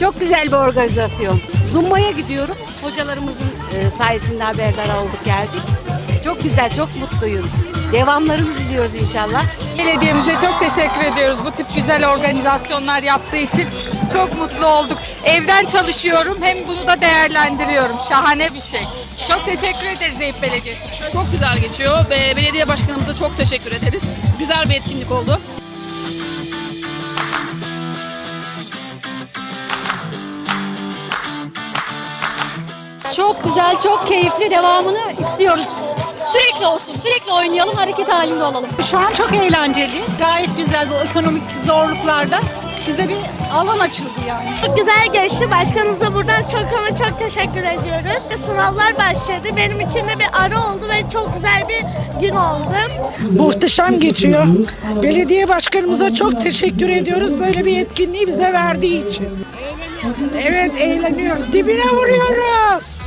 Çok güzel bir organizasyon. Zumba'ya gidiyorum. Hocalarımızın e, sayesinde haberdar olduk geldik. Çok güzel, çok mutluyuz. Devamlarını diliyoruz inşallah. Belediyemize çok teşekkür ediyoruz bu tip güzel organizasyonlar yaptığı için. Çok mutlu olduk. Evden çalışıyorum hem bunu da değerlendiriyorum. Şahane bir şey. Çok teşekkür ederiz Eyüp Belediyesi. Çok güzel geçiyor. Be- Belediye başkanımıza çok teşekkür ederiz. Güzel bir etkinlik oldu. Çok güzel, çok keyifli devamını istiyoruz. Sürekli olsun, sürekli oynayalım, hareket halinde olalım. Şu an çok eğlenceli. Gayet güzel bu ekonomik zorluklarda bize bir alan açıldı yani. Çok güzel geçti. Başkanımıza buradan çok ama çok teşekkür ediyoruz. Sınavlar başladı. Benim için de bir ara oldu ve çok güzel bir gün oldu. Muhteşem geçiyor. Belediye başkanımıza çok teşekkür ediyoruz böyle bir etkinliği bize verdiği için. Evet eğleniyoruz. Dibine vuruyoruz.